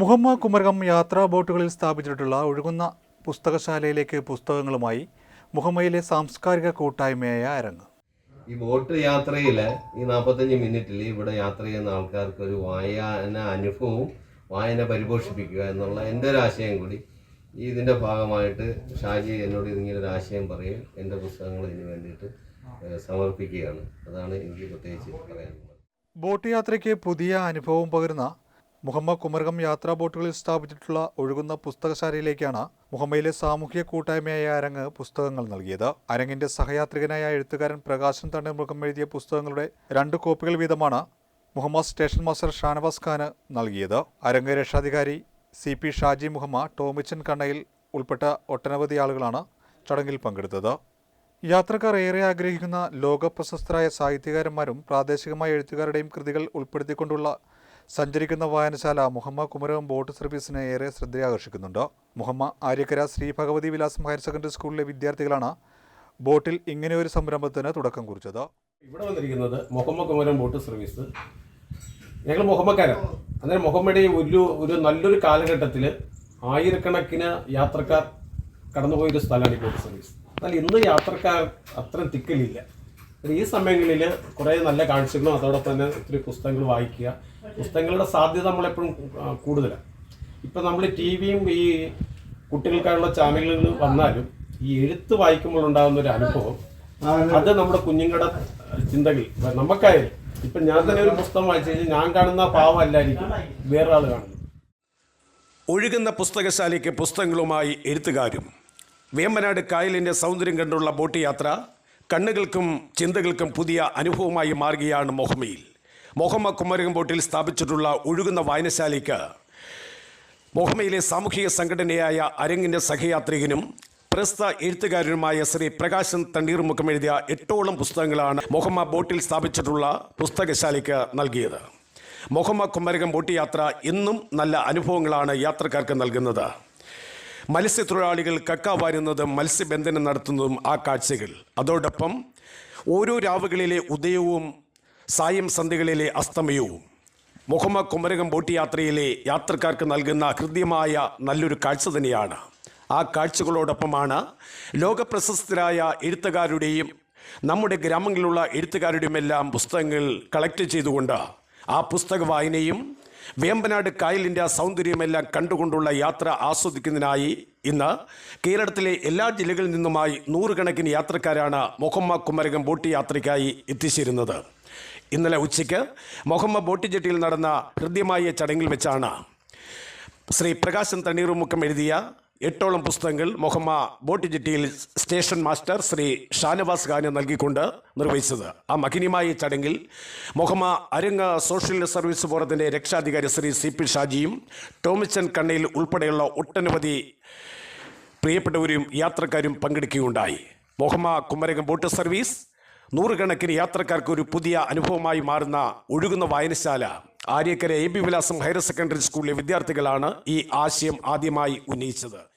മുഹമ്മ കുമരകം യാത്രാ ബോട്ടുകളിൽ സ്ഥാപിച്ചിട്ടുള്ള ഒഴുകുന്ന പുസ്തകശാലയിലേക്ക് പുസ്തകങ്ങളുമായി മുഹമ്മയിലെ സാംസ്കാരിക കൂട്ടായ്മയായ അരങ്ങ്. ഈ ബോട്ട് യാത്രയിൽ ഈ നാൽപ്പത്തഞ്ച് മിനിറ്റിൽ ഇവിടെ യാത്ര ചെയ്യുന്ന ആൾക്കാർക്ക് ഒരു വായന അനുഭവവും വായന പരിപോഷിപ്പിക്കുക എന്നുള്ള എന്റെ ഒരു ആശയം കൂടി ഇതിന്റെ ഭാഗമായിട്ട് ഷാജി എന്നോട് ഇതിങ്ങനെ ഒരു ആശയം പറയും. എന്റെ പുസ്തകങ്ങൾ ഇതിന് വേണ്ടിയിട്ട് സമർപ്പിക്കുകയാണ്. അതാണ് എനിക്ക് പ്രത്യേകിച്ച് പറയാനുള്ളത്. ബോട്ട് യാത്രയ്ക്ക് പുതിയ അനുഭവം പകരുന്ന മുഹമ്മ കുമരകം യാത്രാ ബോട്ടുകളിൽ സ്ഥാപിച്ചിട്ടുള്ള ഒഴുകുന്ന പുസ്തകശാലയിലേക്കാണ് മുഹമ്മയിലെ സാമൂഹ്യ കൂട്ടായ്മയായ അരങ്ങ് പുസ്തകങ്ങൾ നൽകിയത്. അരങ്ങിന്റെ സഹയാത്രികനായ എഴുത്തുകാരൻ പ്രകാശൻ തണ്ണീർമുഖം എഴുതിയ പുസ്തകങ്ങളുടെ രണ്ട് കോപ്പികൾ വീതമാണ് മുഹമ്മദ് സ്റ്റേഷൻ മാസ്റ്റർ ഷാനവാസ് ഖാന് നൽകിയത്. അരങ്ങ് രക്ഷാധികാരി സി പി ഷാജി മുഹമ്മ ടോമിച്ചൻ കണ്ണയിൽ ഉൾപ്പെട്ട ഒട്ടനവധി ആളുകളാണ് ചടങ്ങിൽ പങ്കെടുത്തത്. യാത്രക്കാർ ഏറെ ആഗ്രഹിക്കുന്ന ലോകപ്രശസ്തരായ സാഹിത്യകാരന്മാരും പ്രാദേശികമായ എഴുത്തുകാരുടെയും കൃതികൾ ഉൾപ്പെടുത്തിക്കൊണ്ടുള്ള സഞ്ചരിക്കുന്ന വായനശാല മുഹമ്മ കുമരകം ബോട്ട് സർവീസിനെ ഏറെ ശ്രദ്ധയാകർഷിക്കുന്നുണ്ട്. മുഹമ്മ ആര്യക്കര ശ്രീ ഭഗവതി വിലാസം ഹയർ സെക്കൻഡറി സ്കൂളിലെ വിദ്യാർത്ഥികളാണ് ബോട്ടിൽ ഇങ്ങനെയൊരു സംരംഭത്തിന് തുടക്കം കുറിച്ചത്. ഇവിടെ വന്നിരിക്കുന്നത് മുഹമ്മദ് കുമരം ബോട്ട് സർവീസ്. ഞങ്ങൾ മുഹമ്മക്കാരാണ് അന്നേരം മുഹമ്മയുടെ ഒരു ഒരു നല്ലൊരു കാലഘട്ടത്തിൽ ആയിരക്കണക്കിന് യാത്രക്കാർ കടന്നുപോയൊരു സ്ഥലമാണ് ഈ ബോട്ട് സർവീസ്. എന്നാൽ ഇന്ന് യാത്രക്കാർ അത്ര തിക്കലില്ല. ഈ സമയങ്ങളിൽ കുറേ നല്ല കാഴ്ചകളും അതോടൊപ്പം തന്നെ ഒത്തിരി പുസ്തകങ്ങൾ വായിക്കുക. പുസ്തകങ്ങളുടെ സാധ്യത നമ്മളെപ്പോഴും കൂടുതലാണ് ഇപ്പം നമ്മൾ ടി വിയും ഈ കുട്ടികൾക്കായുള്ള ചാനലുകൾ വന്നാലും ഈ എഴുത്ത് വായിക്കുമ്പോൾ ഉണ്ടാകുന്ന ഒരു അനുഭവം അത്. നമ്മുടെ കുഞ്ഞുങ്ങളുടെ ചിന്തകളിൽ നമുക്കായാലും. ഇപ്പൊ ഞാൻ തന്നെ ഒരു പുസ്തകം വായിച്ചു കഴിഞ്ഞാൽ ഞാൻ കാണുന്ന പാവമല്ലായിരിക്കും വേറൊരാൾ കാണുന്നത്. ഒഴുകുന്ന പുസ്തകശാലയ്ക്ക് പുസ്തകങ്ങളുമായി എഴുത്തുകാരും. വേമ്പനാട് കായലിന്റെ സൗന്ദര്യം കണ്ടുള്ള ബോട്ട് യാത്ര കണ്ണുകൾക്കും ചിന്തകൾക്കും പുതിയ അനുഭവമായി മാറുകയാണ് മൊഹമ്മയിൽ. മൊഹമ്മ കുമരകം ബോട്ടിൽ സ്ഥാപിച്ചിട്ടുള്ള ഒഴുകുന്ന വായനശാലയ്ക്ക് മൊഹമ്മയിലെ സാമൂഹിക സംഘടനയായ അരങ്ങിന്റെ സഹയാത്രികനും പ്രസ്ത എഴുത്തുകാരനുമായ ശ്രീ പ്രകാശൻ തണ്ണീർമുഖം എഴുതിയ എട്ടോളം പുസ്തകങ്ങളാണ് മൊഹമ്മ ബോട്ടിൽ സ്ഥാപിച്ചിട്ടുള്ള പുസ്തകശാലയ്ക്ക് നൽകിയത്. മൊഹമ്മ കുമരകം ബോട്ട് യാത്ര ഇന്നും നല്ല അനുഭവങ്ങളാണ് യാത്രക്കാർക്ക് നൽകുന്നത്. മത്സ്യത്തൊഴിലാളികൾ കക്ക വാരുന്നതും മത്സ്യബന്ധനം നടത്തുന്നതും ആ കാഴ്ചകൾ. അതോടൊപ്പം ഓരോ രാവുകളിലെ ഉദയവും സായം സന്ധ്യകളിലെ അസ്തമയവും മുഹമ്മ കുമരകം ബോട്ട് യാത്രയിലെ യാത്രക്കാർക്ക് നൽകുന്ന ഹൃദ്യമായ നല്ലൊരു കാഴ്ച തന്നെയാണ്. ആ കാഴ്ചകളോടൊപ്പമാണ് ലോകപ്രശസ്തരായ എഴുത്തുകാരുടെയും നമ്മുടെ ഗ്രാമങ്ങളിലുള്ള എഴുത്തുകാരുടെയുമെല്ലാം പുസ്തകങ്ങൾ കളക്ട് ചെയ്തുകൊണ്ട് ആ പുസ്തക വായനയും വേമ്പനാട് കായലിന്റെ ആ സൗന്ദര്യമെല്ലാം കണ്ടുകൊണ്ടുള്ള യാത്ര ആസ്വദിക്കുന്നതിനായി ഇന്ന് കേരളത്തിലെ എല്ലാ ജില്ലകളിൽ നിന്നുമായി നൂറുകണക്കിന് യാത്രക്കാരാണ് മുഹമ്മ കുമരകം ബോട്ട് യാത്രയ്ക്കായി എത്തിച്ചേരുന്നത്. ഇന്നലെ ഉച്ചയ്ക്ക് മുഹമ്മ ബോട്ട് ജെട്ടിയിൽ നടന്ന ഹൃദ്യമായ ചടങ്ങിൽ വെച്ചാണ് ശ്രീ പ്രകാശൻ തണ്ണീറുമുക്കം എഴുതിയ എട്ടോളം പുസ്തകങ്ങൾ മൊഹമ്മ ബോട്ട് ജെട്ടിയിൽ സ്റ്റേഷൻ മാസ്റ്റർ ശ്രീ ഷാനവാസ് ഖാന് നൽകിക്കൊണ്ട് നിർവഹിച്ചത്. ആ മഹിനിമായ ചടങ്ങിൽ മൊഹമ്മ അരങ്ങ സോഷ്യൽ സർവീസ് ഫോറത്തിന്റെ രക്ഷാധികാരി ശ്രീ സി പി ഷാജിയും ടോമിച്ചൻ കണ്ണയിൽ ഉൾപ്പെടെയുള്ള ഒട്ടനവധി പ്രിയപ്പെട്ടവരും യാത്രക്കാരും പങ്കെടുക്കുകയുണ്ടായി. മൊഹമ്മ കുമരകം ബോട്ട് സർവീസ് നൂറുകണക്കിന് യാത്രക്കാർക്ക് ഒരു പുതിയ അനുഭവമായി മാറുന്ന ഒഴുകുന്ന വായനശാല. Aryakkara A B Vilasam higher secondary സ്കൂളിലെ വിദ്യാർത്ഥികളാണ് ഈ ആശയം ആദ്യമായി ഉന്നയിച്ചത്.